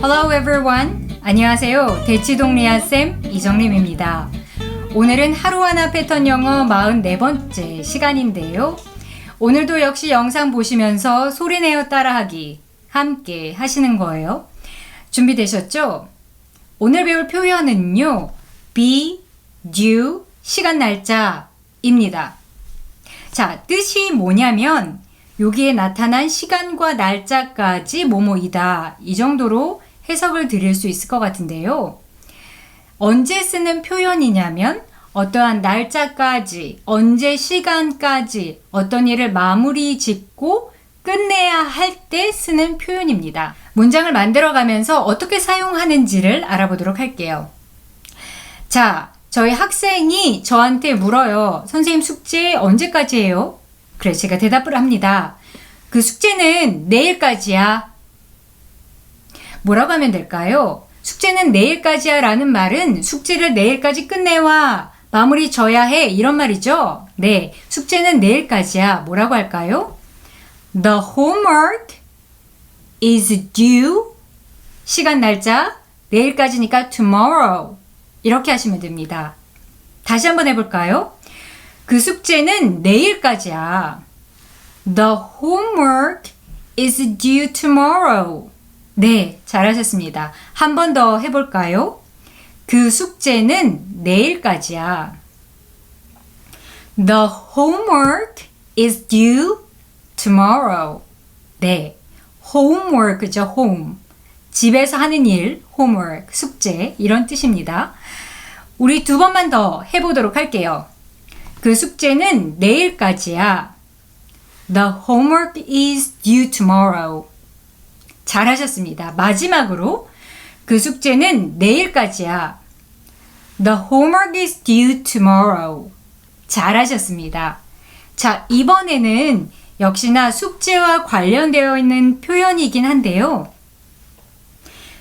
Hello everyone. 안녕하세요. 대치동 리아쌤 이정림입니다. 오늘은 하루 하나 패턴 영어 44번째 시간인데요. 오늘도 역시 영상 보시면서 소리내어 따라하기 함께 하시는 거예요. 준비되셨죠? 오늘 배울 표현은요. be, due, 시간 날짜입니다. 자, 뜻이 뭐냐면 여기에 나타난 시간과 날짜까지 뭐뭐이다. 이 정도로 해석을 드릴 수 있을 것 같은데요. 언제 쓰는 표현이냐면 어떠한 날짜까지, 언제 시간까지 어떤 일을 마무리 짓고 끝내야 할 때 쓰는 표현입니다. 문장을 만들어 가면서 어떻게 사용하는지를 알아보도록 할게요. 자, 저희 학생이 저한테 물어요. 선생님 숙제 언제까지 해요? 그래, 제가 대답을 합니다. 그 숙제는 내일까지야. 뭐라고 하면 될까요? 숙제는 내일까지야 라는 말은 숙제를 내일까지 끝내와 마무리 져야 해 이런 말이죠. 네, 숙제는 내일까지야. 뭐라고 할까요? The homework is due 시간 날짜 내일까지니까 tomorrow 이렇게 하시면 됩니다. 다시 한번 해볼까요? 그 숙제는 내일까지야. The homework is due tomorrow. 네, 잘하셨습니다. 한 번 더 해볼까요? 그 숙제는 내일까지야. The homework is due tomorrow. 네, homework죠, home. 집에서 하는 일, homework, 숙제, 이런 뜻입니다. 우리 두 번만 더 해보도록 할게요. 그 숙제는 내일까지야. The homework is due tomorrow. 잘하셨습니다. 마지막으로 그 숙제는 내일까지야. The homework is due tomorrow. 잘하셨습니다. 자, 이번에는 역시나 숙제와 관련되어 있는 표현이긴 한데요.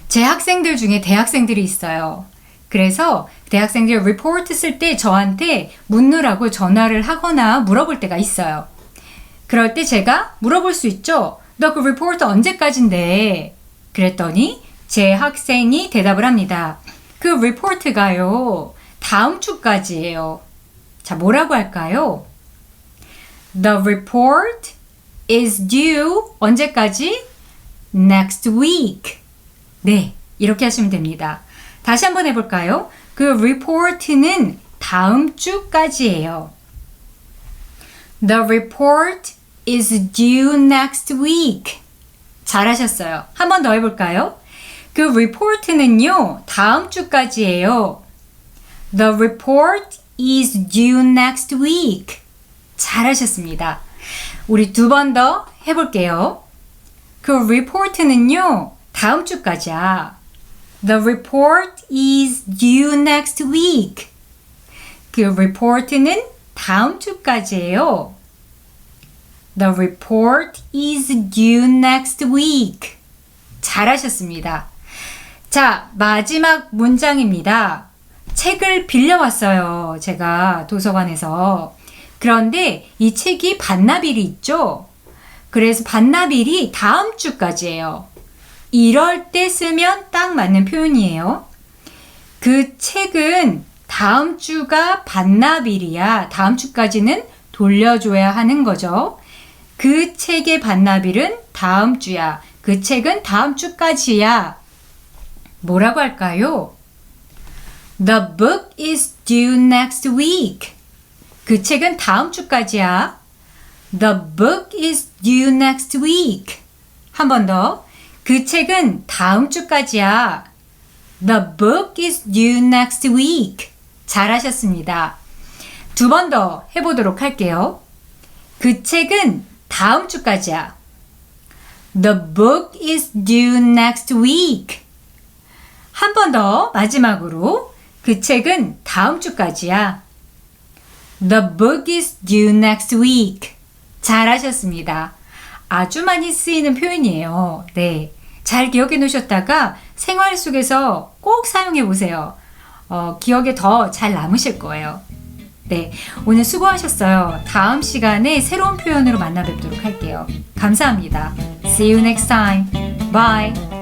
제 학생들 중에 대학생들이 있어요. 그래서 대학생들 리포트 쓸 때 저한테 묻느라고 전화를 하거나 물어볼 때가 있어요. 그럴 때 제가 물어볼 수 있죠. 너그 리포트 언제까지인데? 그랬더니 제 학생이 대답을 합니다. 그 리포트가요. 다음 주까지예요. 자, 뭐라고 할까요? The report is due 언제까지? Next week. 네, 이렇게 하시면 됩니다. 다시 한번 해볼까요? 그 report는 다음 주까지예요. The report is due next week. 잘하셨어요. 한 번 더 해볼까요? 그 report는요, 다음 주까지예요. The report is due next week. 잘하셨습니다. 우리 두 번 더 해볼게요. 그 report는요, 다음 주까지야. The report is due next week. 그 report는 다음 주까지예요. The report is due next week. 잘하셨습니다. 자, 마지막 문장입니다. 책을 빌려왔어요. 제가 도서관에서. 그런데 이 책이 반납일이 있죠? 그래서 반납일이 다음 주까지예요. 이럴 때 쓰면 딱 맞는 표현이에요. 그 책은 다음 주가 반납일이야. 다음 주까지는 돌려줘야 하는 거죠. 그 책의 반납일은 다음 주야. 그 책은 다음 주까지야. 뭐라고 할까요? The book is due next week. 그 책은 다음 주까지야. The book is due next week. 한 번 더. 그 책은 다음 주까지야. The book is due next week. 잘하셨습니다. 두 번 더 해보도록 할게요. 그 책은 다음 주까지야. The book is due next week. 한 번 더 마지막으로 그 책은 다음 주까지야. The book is due next week. 잘하셨습니다. 아주 많이 쓰이는 표현이에요. 네. 잘 기억해 놓으셨다가 생활 속에서 꼭 사용해 보세요. 어, 기억에 더 잘 남으실 거예요. 네. 오늘 수고하셨어요. 다음 시간에 새로운 표현으로 만나 뵙도록 할게요. 감사합니다. See you next time. Bye.